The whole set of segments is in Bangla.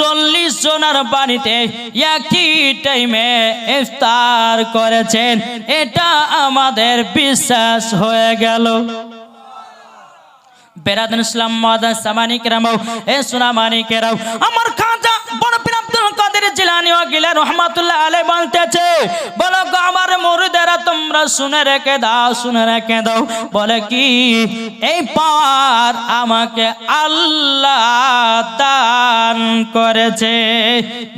চল্লিশ জনের বাড়িতে একই টাইমে ইফতার করেছেন। এটা আমাদের বিশ্বাস হয়ে গেল। বেরাদন ইসলাম মাদান সামানিক রামাও, এ সুনামানিক আমার কাদের জিলানি রহমাতুল্লাহ আলাইহি বলতেছে, বলো গো আমার মুরিদেরা তোমরা শুনে রেখে দাও, শুনে রেখে দাও। বলে কি? এই পাওয়ার আমাকে আল্লাহ দান করেছে।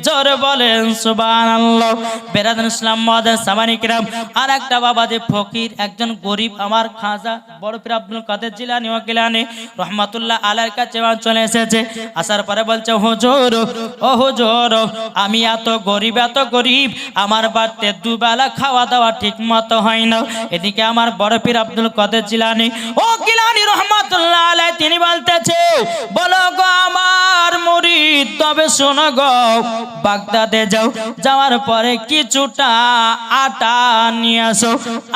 জোরে বলেন, সুবহানাল্লাহ। বেরাদন ইসলাম মাদান সামানিক আর একটা বাবা যে ফকির, একজন গরিব আমার খাজা, বড় পীর আব্দুল কাদের জিলানি ও গিলানি, রহমাতুল্লাহ আলার কাছে চলে এসেছে। আসার পরে বলছে, হুজুর, ও হুজুর, আমি এত গরিব এত গরিব। আমার বাড়িতে দুবেলা খাওয়া দাওয়া ঠিক মতো হয় না। এদিকে আমার বড় পীর আব্দুল কাদের জিলানি। ও গিলানি রহমাতুল্লাহ আলাই তিনি বলতেছে, বলো গো আমার মুরিদ, তবে শোনো গো, বাগদাদে যাও। যাওয়ার পরে কিছুটা আটা নিয়ে আসো।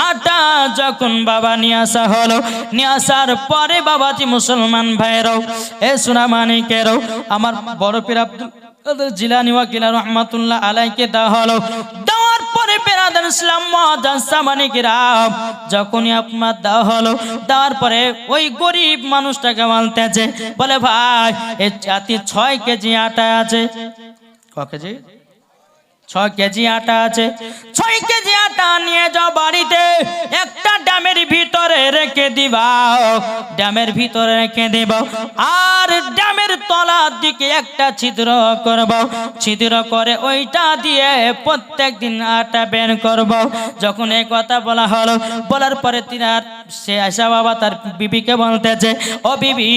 আটা যখন বাবা নিয়ে আসা হলো, নিয়ে আসার পরে বাবাজি মুসলমান ভাইরাও এ সুনামানিকেরও আমার বড় পীর আব্দুল জিলানি ওয়াকিলা রহমাতুল্লাহ আলাইকে দেওয়া হলো। দেওয়ার পরে বেরাদার ইসলাম মহাজান সামানিকেরাম যখনই আপনার দেওয়া হলো, দেওয়ার পরে ওই গরিব মানুষটাকে বলতেছে বলে, ভাই, এ জাতি ছয় কেজি আটা আছে। ক কেজি? ছয় কেজি আটা আছে। ছয় কেজি আটা নিয়ে যাও বাড়িতে, একটা ড্যামের ভিতরে রেখে দিবা। ড্যামের ভিতরে রেখে দেব। আর ড্যামের তলার দিকে একটা ছিদ্র করব। ছিদ্র করে ওইটা দিয়ে প্রত্যেক দিন আটা বের করব। যখন এই কথা বলা হলো, বলার পরে তিনি আর সে আশা বাবা তার বিবিকে বলতেছে ও বিবি,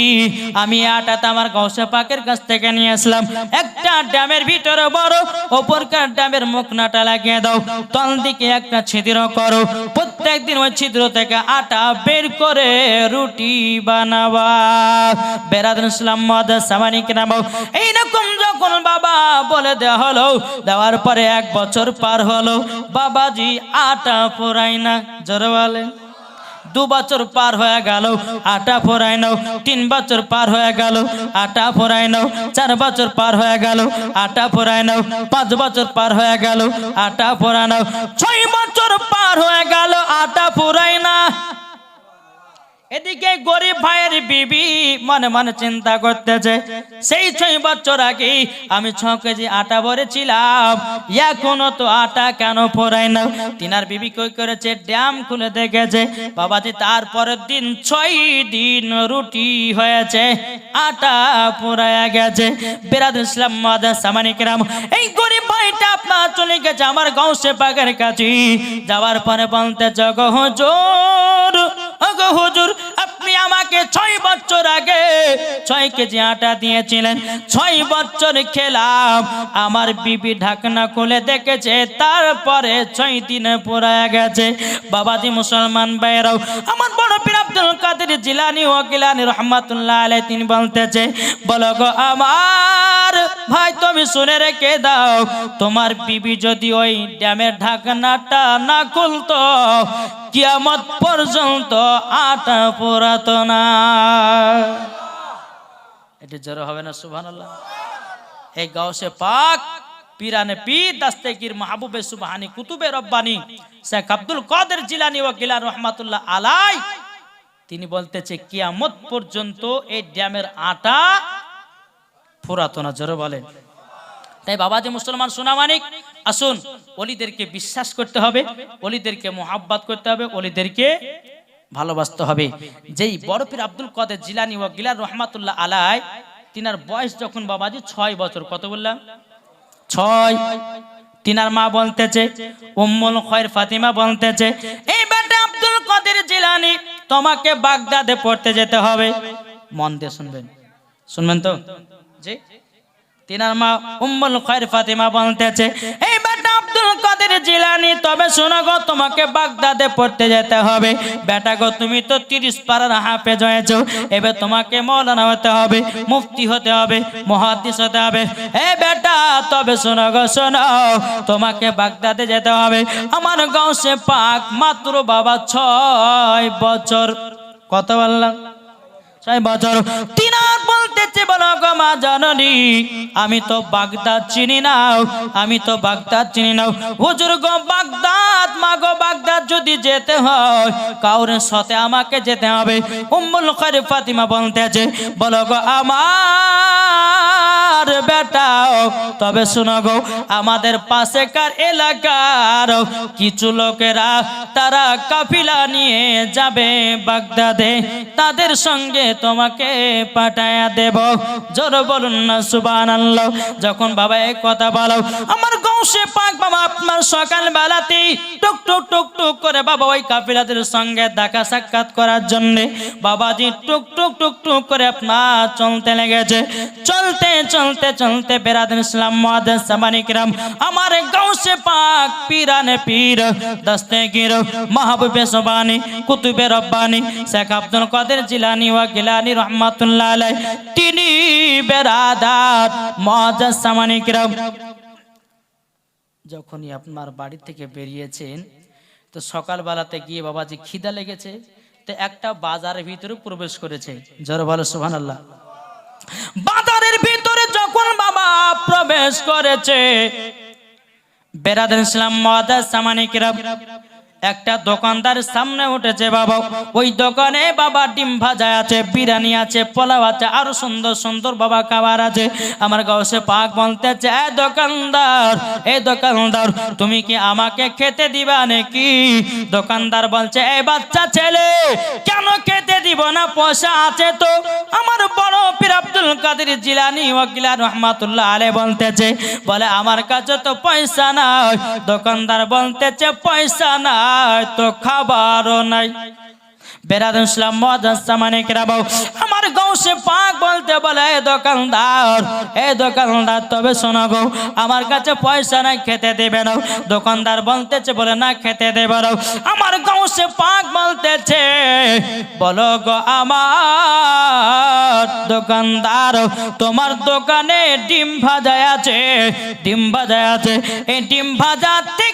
আমি আটাটা আমার গৌসে পাকের কাছ থেকে নিয়ে আসলাম। একটা ড্যামের ভিতরে বড়, ওপরকার ড্যামের মুখনাটা লাগিয়ে দাও। তল দিকে একটা ছিদ্র করো। প্রত্যেক দিন ওই ছিদ্র থেকে আটা বের করে রুটি বানাবা। বেরাদুল ইসলাম মদ সামানিক নামাও এইরকম যখন বাবা বলে দেওয়া হলো, দেওয়ার পরে এক বছর পার হলো। বাবাজি আটা পোড়াই না জোরে বলে দু বছর পার হয়ে গেল, আটা ফোরাই নাও, তিন বছর পার হয়ে গেল, আটা ফোরাই নাও, চার বছর পার হয়ে গেল, আটা ফোরাই নাও, পাঁচ বছর পার হয়ে গেল, আটা ফোরা নাও, ছয় বছর পার হয়ে গেল, আটা ফোরাই না। এদিকে গরিব ভাইয়ের বিবি মনে মনে চিন্তা করতেছে, সেই ছয় বছর আগে আমি ছ কেজি আটা ভরেছিলাম, এখনও তো আটা কেন পড়াই না? তিনার বিবি কই করেছে, ড্যাম খুলে দেখেছে। বাবাজি, তারপরের দিন ছয় দিন রুটি হয়েছে, আটা পুরায়া গেছে। বেরাদ ইসলাম মাদা সামানিকরাম এই গরিব ভাইটা আপনার চলে গেছে, আমার গৌসে পাগের কাছে। যাওয়ার পরে বলতে জগ হুজুর ওগো হুজুর, আপনি আমাকে ছয় বছর আগে ছয় কেজি আটা দিয়েছিলেন। ছয় বছর খেলাম, আমার বিবি ঢাকনা খুলে দেখেছে, তারপরে ছয় দিনে পুরায়া গেছে। বাবাজি মুসলমান ভাইরাও আমার বড় পীর আব্দুল কাদের জিলানি ও রহমাতুল্লাহ আলাই তিনি বলতেছে, বলো গো আমার ভাই, তুমি শুনে রেখে দাও, তোমার বিবি যদি ওই ড্যামের ঢাকনাটা না খুলতো কিয়ামত পর্যন্ত আটা পোড়াতো না। এটি জোর হবে না, সুবহানাল্লাহ। এই গাউসে পাক, পিরানে পীর দাস্তেগীর মাহবুবে সুবহানি কুতুবে রব্বানি, শেখ আব্দুল কাদের জিলানি ও গিলান রহমাতুল্লাহ আলাই, তিনি বলতেছে, কিয়ামত পর্যন্ত এই ড্যামের আটা ফুরাতো না। জোরে বলেন। তাই বাবাজি মুসলমান, সোনামানিক আসুন, অলিদেরকে বিশ্বাস করতে হবে, অলিদেরকে মোহাব্বাত করতে হবে, অলিদেরকে ভালোবাসতে হবে। যেই বড় পীর আব্দুল কাদের জিলানি ও গিলার রহমাতুল্লাহ আলাই তিনার বয়স যখন বাবাজি ছয় বছর, কত বললাম? ছয়। তিনার মা বলতেছে, উম্মুল খয়ের ফাতিমা বলতেছে, এই বেটা আব্দুল কাদের জিলানি, তোমাকে বাগদাদে পড়তে যেতে হবে। মন দিয়ে শুনবেন। শুনবেন তো? জি? তিনার মা উম্মুল খয়ের ফাতিমা বলতেছে, এই বেটা আব্দুল কাদের জিলানি, তবে শোনো গো, তোমাকে বাগদাদে পড়তে যেতে হবে। বেটা গো, তুমি তো তিরিশ পাড়ার হাফেজ হয়েছো। এবার তোমাকে মৌলানা হতে হবে, মুফতি হতে হবে, মহাদিস হতে হবে। এ বেটা, তবে শোনো গো, শোনো, তোমাকে বাগদাদে যেতে হবে। আমার গাঁও পাক মাত্র বাবা ছয় বছর। কত বললাম? ছয় বছর। তিনার বলতে বলতেছে বলো গো মা জননী? আমি তো বাগদাদ চিনি না আমি তো বাগদাদ চিনি না হুজুর গো, বাগদাদ মা গো, বাগদাদ যদি যেতে হয়, কাউরে সাথে আমাকে যেতে হবে। উম্মুল খায়র ফাতিমা বলতেছে, বলো গো, আমার বেটাও তবে শোনো গো, আমাদের পাশেকার এলাকার কিছু লোকেরা তারা কাফিলা নিয়ে যাবে বাগদাদে। তাদের সঙ্গে তোমাকে পাঠায়া দেব। জোর বলুন না সুবান যখন বাবা এক কথা বলো আমার গৌসে পাক বাবা, আপনার সকাল বেলাতেই টুক টুক টুক টুক করে বাবা ওই কাফিলাদের সঙ্গে দেখা সাক্ষাৎ করার জন্য বাবাজি টুক টুক টুক টুক করে আপনার চলতে লেগেছে। চলতে চলতে চলতে বেরাদিন ইসলাম মহাদেশ সামানিকরাম, আমার গৌসে পাক পীরানে পীর, দস্তে গির, মাহবুবে সোবানি, কুতুবে রব্বানি, শেখ আব্দুল কাদের জিলানি ওয়া গিলানি রহমাতুল্লাহ আলাই তিনি বেরাদার মহাদেশ সামানিকরাম। যখনই আপনার বাড়ি থেকে বেরিয়েছেন, তো সকালবেলাতে গিয়ে বাবাজি খিদা লেগেছে, তো একটা বাজারের ভিতরে প্রবেশ করেছে। জোর ভালো সুহান আল্লাহ বাজারের ভিতরে যখন বাবা প্রবেশ করেছে বেরাদ ইসলাম মহাদাস সামানিকরা একটা দোকানদার সামনে উঠেছে, বাবা, ওই দোকানে বাবা ডিম ভাজা আছে, বিরিয়ানি আছে, পোলাও আছে, আরও সুন্দর সুন্দর বাবা খাবার আছে। আমার গাছে পাক বলতেছে, এ দোকানদার এ দোকানদার, তুমি কি আমাকে খেতে দিবা নাকি? দোকানদার বলছে এই বাচ্চা ছেলে, কেন খেতে দিব না? পয়সা আছে তো। আমার পীর আব্দুল কাদের জিলানি ওকিলা রহমাতুল্লাহ আলে বলতেছে, বলে, আমার কাছে তো পয়সা নাই, দোকানদার বলতেছে, পয়সা নাই, তো খাবারও নাই। বেরাদুল ইসলাম মজাসামানে কেরাবাও আমার গৌসে পাক বলতে বলে, এ দোকানদার এ দোকানদার, তবে শোনো গো, আমার কাছে পয়সা নাই, খেতে দেবে না। দোকানদার বলতেছে, বলে না, খেতে দেবে না। আমার গৌসে পাক বলতেছে, বলো গো আমার দোকানদার, তোমার দোকানে ডিম ভাজা আছে, ডিম ভাজা আছে, এই ডিম ভাজা থেকে যদি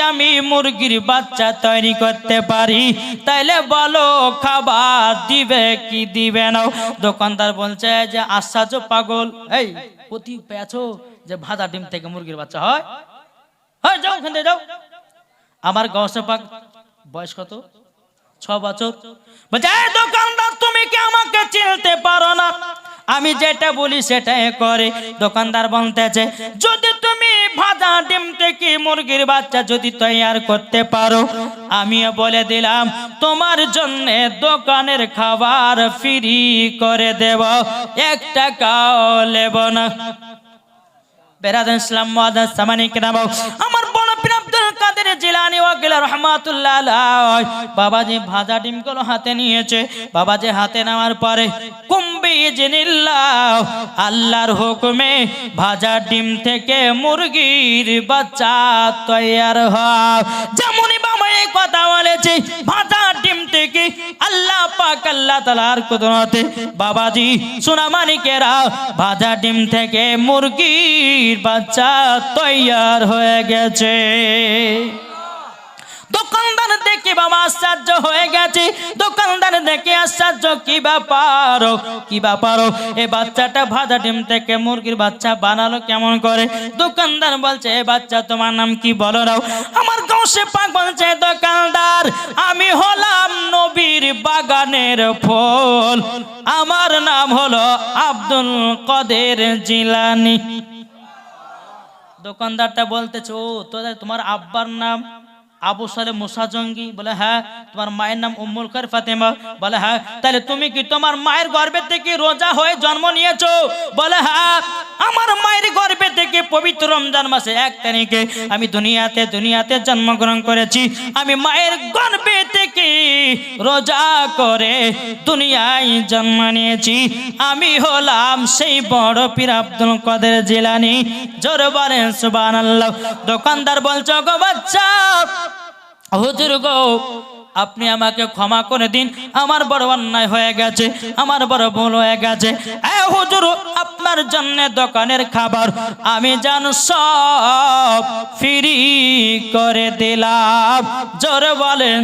আমি মুরগির বাচ্চা তৈরি করতে পারি। তাইলে বলো, খাবার দিবে কি দিবে না? দোকানদার বলছে যে, আশ্চর্য পাগল। এই প্রতি পেছো যে ভাজা ডিম থেকে মুরগির বাচ্চা হয়? যাও ওখান যাও। আমার গসে পাক বয়স কত? ছ বছর। বলছে, "এই দোকানদার, তুমি কি আমাকে চিনতে পারো না? আমি যেটা বলি সেটাই করে। দোকানদার বলতেছে, যদি তুমি ভাজা ডিম থেকে মুরগির বাচ্চা যদি তৈয়ার করতে পারো, আমিও বলে দিলাম, তোমার জন্য দোকানের খাবার ফ্রি করে দেব। এক টাকাও নেব না। বেরাদান ইসলাম সামানিক নাম আমার কাদের জিলানি, ওয়াকিল রহমাতুল্লাহ আলাই বাবাজি ভাজা ডিম ডিমগুলো হাতে নিয়েছে। বাবা বাবাজি হাতে নেওয়ার পরে, কুম্বি জিনিল্লাহ, আল্লাহর হুকুমে ভাজা ডিম থেকে মুরগির বাচ্চা তৈয়ার হয়। যেমনই বাবা এই কথা বলেছে, ভাজা ডিম থেকে আল্লাহ পাক, আল্লাহ তালার কুদরতে বাবাজি সোনা মানিকেরা ভাজা ডিম থেকে মুরগির বাচ্চা তৈয়ার হয়ে গেছে। দোকানদার দেখে বাবা আশ্চর্য হয়ে গেছে। দোকানদার দেখে আশ্চর্য, কি ব্যাপার? কি ব্যাপার? এ বাচ্চাটা ভাজা ডিম থেকে মুরগির বাচ্চা বানালো কেমন করে? দোকানদার বলছে, এ বাচ্চা, তোমার নাম কি বলো রাও আমার গাঁসে পাক বলছে, দোকানদার, আমি হলাম নবীর বাগানের ফল। আমার নাম হলো আব্দুল কদের জিলানি। দোকানদারটা বলতেছে তোদের, তোমার আব্বার নাম? আবু সালে মুসা জঙ্গি, বলে হ্যাঁ তোমার মায়ের নাম উম্মুল খর ফাতেমা। বলে হ্যাঁ তাহলে তুমি কি তোমার মায়ের গর্ভে থেকে রোজা হয়ে জন্ম নিয়েছো? বলে হ্যাঁ আমার মায়ের গর্ভে থেকে পবিত্র রমজান মাসে এক তারিখে আমি দুনিয়াতে দুনিয়াতে জন্মগ্রহণ করেছি। আমি মায়ের গর্ভে থেকে রোজা করে দুনিয়ায় জন্ম নিয়েছি। আমি হলাম সেই বড় পীর আব্দুল কাদের জিলানি। জোর বলেন সুবহানাল্লাহ। দোকানদার বলছো গো বাচ্চা হুজুর গো, আপনি আমাকে ক্ষমা করে দিন। আমার বড় অন্যায় হয়ে গেছে, আমার বড় ভুল হয়ে গেছে। আপনার জন্য দোকানের খাবার আমি জান সব ফ্রি করে দিলাম। জোরে বলেন।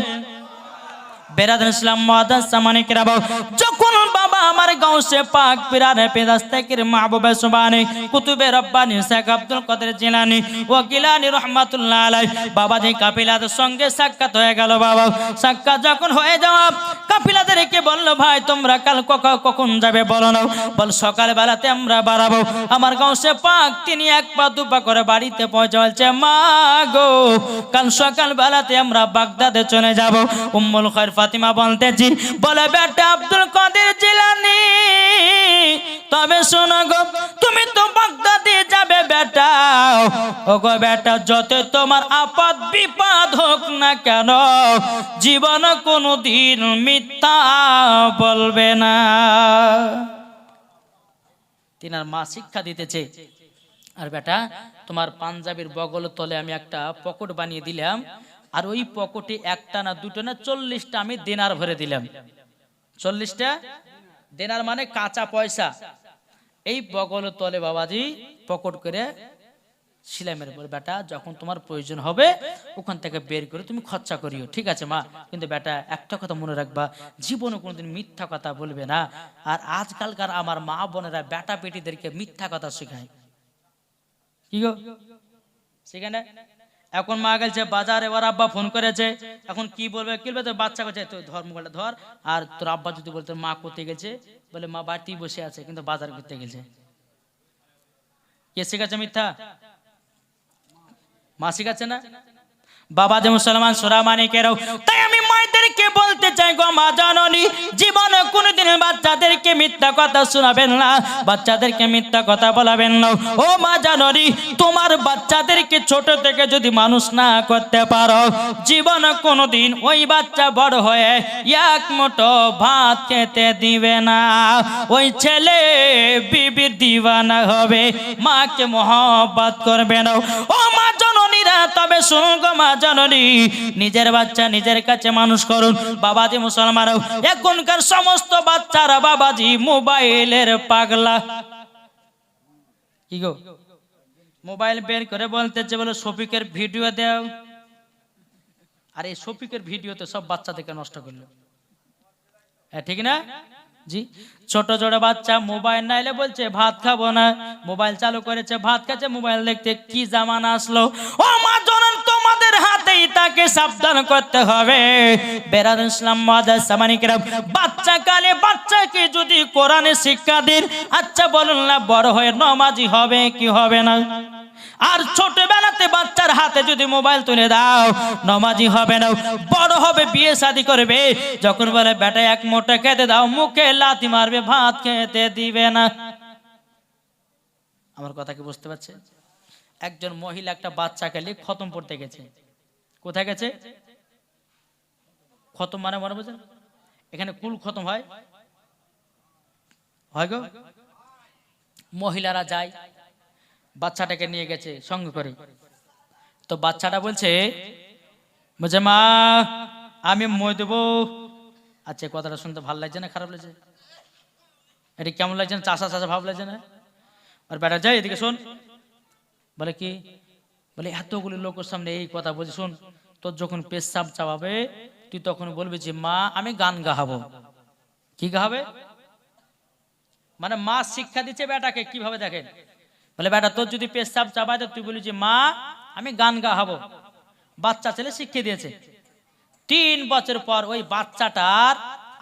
বেরাদ ইসলাম মাদাস সামানিক রাবাও যখন আমার গাউসে পাক পিরানে পেদাস্তাকির মাহবুবে সুবানি কুতুবে রব্বানি শেখ আব্দুল কাদের জিলানি ও গিলানি রহমাতুল্লাহ আলাই বাবাজি কাপিলাদের সঙ্গে সাক্ষাৎ হয়ে গেল বাবা। সাক্ষাৎ যখন হয়ে যাওয়া কাপিলাদেরকে বলল, ভাই, তোমরা কাল কখন যাবে বলো না? বল সকাল বেলাতে আমরা বাড়াবো। আমার গাউসে পাক, তিনি এক পা দু পা করে বাড়িতে পৌঁছে মা গো, কাল সকাল বেলাতে আমরা বাগদাদে চলে যাব। উম্মুল খৈর ফাতিমা বলতেছি, বলে বেটা আব্দুল কাদের জিলানি তবে শোনো গো, তুমি তো বাগদাদে যাবে বেটা। ও গো বেটা, যত তোমার আপদ বিপদ হোক না কেন, জীবন কোনো দিন মিথ্যা বলবে না। তিনার মা শিক্ষা দিতেছে, আর বেটা, তোমার পাঞ্জাবির বগল তলে আমি একটা পকেট বানিয়ে দিলাম, আর ওই পকেটে একটা না দুটো না চল্লিশটা আমি দিনার ভরে দিলাম। চল্লিশটা? দেনার মানে কাঁচা পয়সা। এই বগল তলে বাবাজি পকেট করে সিলাই মেরে বেটা, যখন তোমার প্রয়োজন হবে, ওখান থেকে বের করে তুমি খরচা করিও। ঠিক আছে, মা? কিন্তু বেটা, একটা কথা মনে রাখবা, জীবনে কোনোদিন মিথ্যা কথা বলবে না। আর আজকালকার আমার মা বোনেরা বেটা বেটিদেরকে মিথ্যা কথা শেখায়। কি গো? সেখানে এখন মা গেছে বাজারে, ওর আব্বা ফোন করেছে। এখন কি বলবে কি বলবে? তোর বাচ্চা করছে তুই ধর মোবাইলটা ধর। আর তোর আব্বা যদি বলতো, মা করতে গেছে? বলে, মা বাড়িতেই বসে আছে, কিন্তু বাজার করতে গেছে। কে শেখাচ্ছে মিথ্যা? মা শিখাচ্ছে না? বাবা যে মুসলমান, সোরা মানিকেরাও তাই মায়েদেরকে বলতে চাই গো মা জাননি, জীবনে কোনোদিন বাচ্চাদেরকে মিথ্যা কথা শোনাবেন না, বাচ্চাদেরকে মিথ্যা কথা বলাবেন না। ও মা জাননি, তোমার বাচ্চাদেরকে ছোট থেকে যদি মানুষ না করতে পারো, জীবনে কোনোদিন ওই বাচ্চা বড় হয়ে এক মুঠো ভাত খেতে দিবে না। ওই ছেলে বিবির দিওয়ানা হবে, মাকে মহব্বত করবে না। ও মা জননীরা তবে শুনুন গো মা জননী, নিজের বাচ্চা নিজের কাছে মানুষ করুন। বাবাজি মুসলমানও এখনকার সমস্ত বাচ্চারা বাবাজি মোবাইলের পাগলা। কি গো? মোবাইল বের করে বলতেছে বলে, শফিকের ভিডিও দেও। আর এই শফিকের ভিডিওতে সব বাচ্চাদেরকে নষ্ট করল। হ্যাঁ ঠিক না? জি? ছোট ছোট বাচ্চা, মোবাইল নাইলে বলছে, ভাত খাব না। মোবাইল চালু করেছে, ভাত খাচ্ছে, মোবাইল দেখতে কি জামানা আসলো। ও মা জনন তোমাদের হাতেই তাকে সাবধান করতে হবে। বেরাদ ইসলাম মাদাসামানিকেরা বাচ্চা কালে বাচ্চাকে যদি কোরআনে শিক্ষা দিন আচ্ছা বলুন না, বড় হয়ে নমাজি হবে কি হবে না? আর ছোটবেলাতে বাচ্চার হাতে যদি মোবাইল তুলে দাও, নমাজি হবে না, বড় হবে, বিয়ে শাদি করবে। যখন বলে, বেটা, এক মোটা খেতে দাও, মুখে লাথি মারবে, ভাত খেতে দিবে না। আমার কথা কি বুঝতে পারছে? একজন মহিলা একটা বাচ্চাকে নিয়ে খতম পড়তে গেছে। কোথায় গেছে? খতম মানে মনে বুঝেন এখানে কুল খতম হয়। হয় গো? মহিলারা যায় বাচ্চাটাকে নিয়ে গেছে সঙ্গে করে। তো বাচ্চাটা বলছে বলছে, মা, আমি মই দেবো। আচ্ছা কথাটা শুনতে ভালো লাগছে না, খারাপ লাগছে? এটা কেমন লাগছে না, চাষা চাষা ভাব লাগছে না? আর বেটা যাই এদিকে শোন। বলে কি? বলে, এতগুলি লোকের সামনে এই কথা বলছি, শোন, তোর যখন পেশাব চাপাবে, তুই তখন বলবি যে, মা, আমি গান গাহাবো। কি গাহাবে? মানে মা শিক্ষা দিচ্ছে বেটাকে, কীভাবে দেখেন? বলে, বেটা, তোর যদি পেশাব চাপায় তো তুই বলি যে, মা, আমি গান গাহাবো। বাচ্চা ছেলে শিখিয়ে দিয়েছে। তিন বছর পর ওই বাচ্চাটার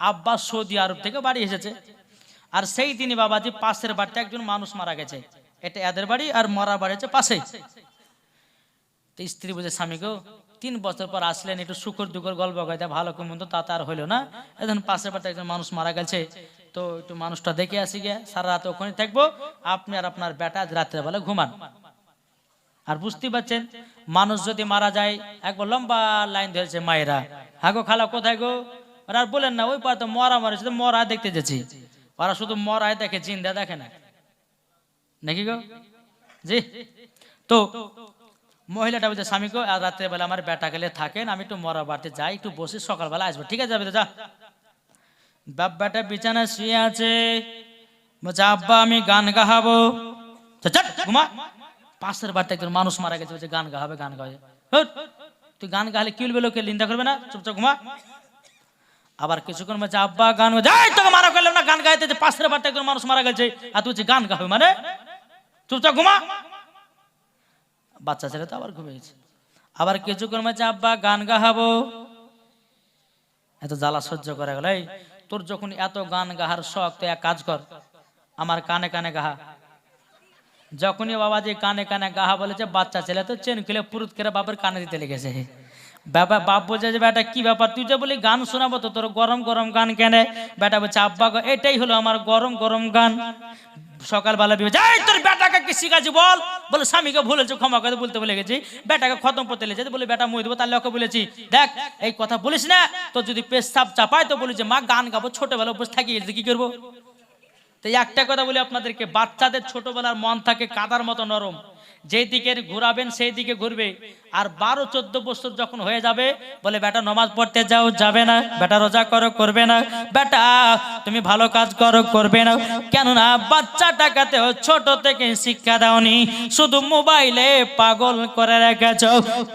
আব্বা সৌদি আরব থেকে বাড়ি এসেছে। আর সেই দিনই বাবাজি পাশের বাড়িতে একজন মানুষ মারা গেছে। এটা এদের বাড়ি আর মরার বাড়ি হচ্ছে পাশে তো স্ত্রী বুঝে স্বামী গো, তিন বছর পর আসলেন, একটু শুকর দুকর, গল্প গাইতে ভালো কি মন্দ তা তার হইল না। এখন পাশের বাড়িতে একজন মানুষ মারা গেছে। তো একটু মানুষটা দেখে আসি গিয়ে সারা রাত ওখানে থাকব। আপনি আর আপনার বেটা আজ রাত্রেবেলা ঘুমান। আর বুঝতে পারছেন, মানুষ যদি মারা যায়, একবার লম্বা লাইন ধরেছে মায়েরা। হাগো খালা কোথায় গো? আর বলেন না, ওই পার তো মরা মারেছে মরা দেখতে যাচ্ছি। ওরা শুধু মরায় দেখে, জিন্দা দেখে না। নাকি গো? জি। তো, মহিলাটা বলছে স্বামীকে আর রাত্রে বেলা আমার বেটা গেলে থাকেন, আমি একটু মরা বাড়তে যাই, একটু বসে সকালবেলা আসব। ঠিক আছে যা। বাপ বেটা বিছানা শুয়ে আছে। বলছে, আব্বা, আমি গান গাহাবো। পাশের বাড়িতে একজন মানুষ মারা গেছে, বলছে, গান গাহাবে, গান গাবে। তুই গান গাহলে কি বলবে, লোকে নিন্দা করবে না? চুপচাপ ঘুমা। আবার কিছুক্ষণ বলছে, আব্বা, গান তোকে মারা করলাম না, গান গাইতে পাশের বাড়িতে একজন মানুষ মারা গেছে, আর তুই গান গাবে মানে? চুপচাপ ঘুমা। বাচ্চা ছেলে তো আবার ঘুমিয়েছে আবার কিছুক্ষণ বলছে, আব্বা, গান গাহাবো। এত জ্বালা সহ্য করা গেল। তোর যখন এত গান গাহার শখ তো এক কাজ কর, আমার কানে কানে গাহা। যখনই বাবা যে কানে কানে গাহা বলেছে, বাচ্চা ছেলে তো চেন খেলে পুরুত করে বাপের কানে দিতে লেগেছে। বাবা, বাপ বলছে যে, বেটা, কি ব্যাপার? তুই যে বলি গান শোনাবো তো তোর গরম গরম গান কেনে? বেটা বলছে, আব্বা এটাই হলো আমার গরম গরম গান। সকালবেলা বিবে যাই তোর বেটাকে কি শিখাচ্ছি বল? বলে, স্বামীকে ভুলেছে, ক্ষমা করে বলতে বলে গেছি। বেটাকে খতম করতে লেগেছে। বলে, বেটা মই দেবো তাহলে ওকে বলেছি। দেখ, এই কথা বলিস না তো যদি পেশাব চাপায়, তো বলেছে মা, গান গাবো ছোটবেলা বসে থাকি কি করব? তো একটা কথা বলি আপনাদেরকে, বাচ্চাদের ছোটবেলার মন থাকে কাদার মতো নরম। যেই দিকে ঘুরাবেন সেই দিকে ঘুরবে। আর বারো, চোদ্দ বছর যখন হয়ে যাবে, বলে, বেটা, নমাজ পড়তে যাও, যাবে না। বেটা, রোজা করো, করবে না। বেটা, তুমি ভালো কাজ করো, করবে না। কেননা বাচ্চাটাকেতেও ছোট থেকে শিক্ষা দাওনি। শুধু মোবাইলে পাগল করে রেখেছ।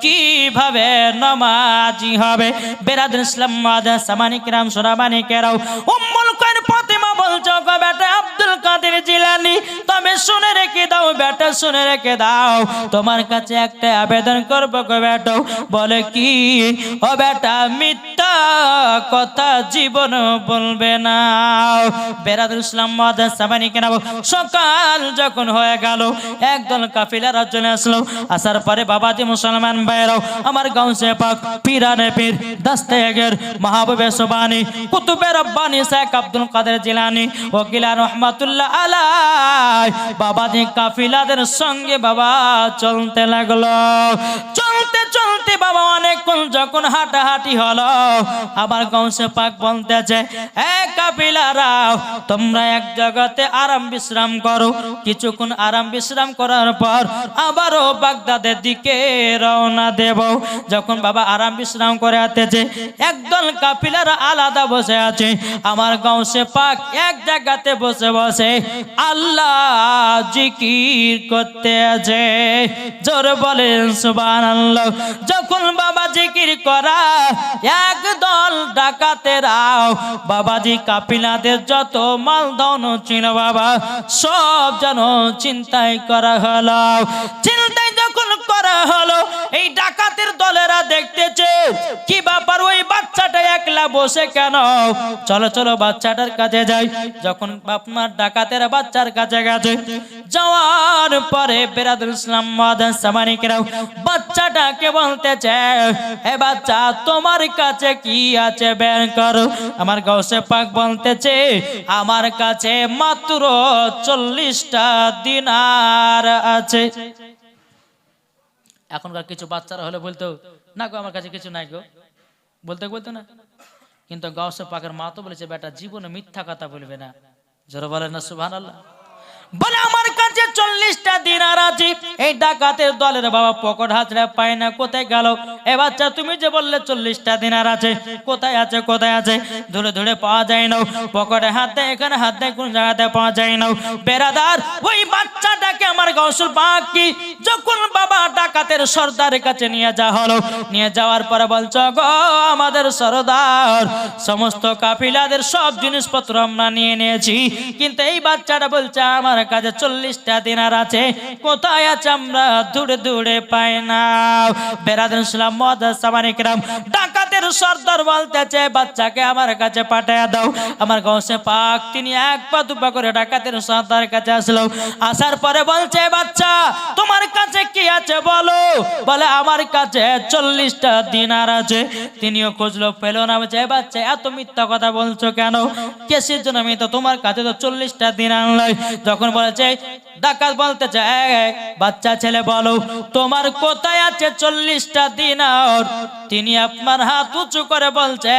কীভাবে নমাজি হবে? বেরাদুল ইসলাম সামানিক রাম সোনামানি কেরাও উম্মুল কয়েন ফাতেমা বলছো গো বেটা আব্দুল কাদের জিলানি? তবে শুনে রেখে দাও বেটা, শুনে রেখে দাও। তোমার কাছে একটা আবেদন করব গো বেটা। বলে কি? ও বেটা মিথ্যা কথা জীবন বলবে না। বেরাদুল ইসলাম মাদা সামানি কেন সকাল যখন হয়ে গেল, একদল কাফিলারা চলে আসলো। আসার পরে বাবাজি মুসলমান ভাইরাও আমার গাউসে পাক, পিরানে পীর দাস্তেগের মাহবুবে সুবানি, কুতুবে রব্বানি শেখ আব্দুল কাদের জিলানি ও গিলা রহমাতুল্লাহ আলাই বাবাজি কাফিলাদের সঙ্গে বাবা চলতে লাগল। চলতে চলতে বাবা অনেকক্ষণ যখন হাঁটাহাঁটি হলো আবার গৌসে পাক বলতেছে এ কাপিলারা তোমরা এক জায়গাতে আরাম বিশ্রাম করো। কিছুক্ষণ আরাম বিশ্রাম করার পর আবারও বাগদাদের দিকে রওনা দেব। যখন বাবা আরাম বিশ্রাম করে আতেছে একদল কাপিলারা আলাদা বসে আছে। আমার গৌসে পাক এক জায়গাতে বসে বসে আল্লাহ জিকির করতে আছে। জোর বলেন, সুবহানাল্লাহ। যখন বাবা জিকির করা, এক দল ডাকাতেরাও বাবাজি কাপিলাদের যত মালদন ছিল বাবা, সব যেন চিন্তাই করা হলো। চিন্তাই যখন করা হলো, এই ডাকাতের দলেরা দেখতেছে কি বসে কেন? চলো চলো, বাচ্চাটার কাছে যাই। যখন আপনার ডাকাতের বাচ্চার কাছে গেছে, যাওয়ার পরে বেরাদুল ইসলাম মাদান সামানিকরাও, বাচ্চাটাকে বলতেছে, হে বাচ্চা, তোমার কাছে কি আছে বের করো? আমার গৌসে পাক বলতেছে, আমার কাছে মাত্র চল্লিশটা দিনার আছে। এখনকার কিছু বাচ্চারা হলে বলতো, না গো, আমার কাছে কিছু নাই গো। বলতে, বলতো না। কিন্তু গাউসে পাকের মা তো বলেছে, বেটা, জীবনে মিথ্যা কথা বলবে না। জোর বলে না সুভান বলে, আমার কাছে চল্লিশটা দিনার আছে। এই ডাকাতের দলের বাবা পকেট হাতড়ে পায় না, কোথায় গেল? এ বাচ্চা, তুমি যে বললে চল্লিশটা দিনার আছে, কোথায় আছে কোথায় আছে? ধরে ধরে পাওয়া যায় না। পকেটে হাত দেয়, এখানে হাত দেয়, কোন জায়গাতে পাওয়া যায় না। বেরাদার ওই বাচ্চাটাকে আমার গৌসুল পাকি যখন বাবা ডাকাতের সর্দারের কাছে নিয়ে যাওয়া হলো, নিয়ে যাওয়ার পরে বলছো গো আমাদের সর্দার, সমস্ত কাফিলাদের সব জিনিসপত্র আমরা নিয়ে নিয়েছি। কিন্তু এই বাচ্চাটা বলছে, আমার কাছে চল্লিশটা দিনার আছে। কোথায় আছে আমরা দূরে দূরে পাই না। বেড়াদ সামানিকরাম ডাকাতের সর্দার বলতেছে বাচ্চাকে আমার কাছে পাঠায় দাও। আমার গৌসে পাক তিনি এক পা দুপা করে ডাকাতের সর্দার কাছে আসলো। আসার পরে বলছে বাচ্চা তোমার কাছে কি আছে বলো? বলে আমার কাছে চল্লিশটা দিনার আছে। তিনিও খুঁজলো না বলছে বাচ্চা এত মিথ্যা কথা বলছো কেন? কেসের জন্য আমি তো তোমার কাছে তো চল্লিশটা দিন আনলাই। যখন বলেছে ডাকাত বলতেছে "এ, এ, বাচ্চা ছেলে বলো তোমার কোথায় আছে চল্লিশটা দিনার? তিনি আপনার হাত উঁচু করে বলছে।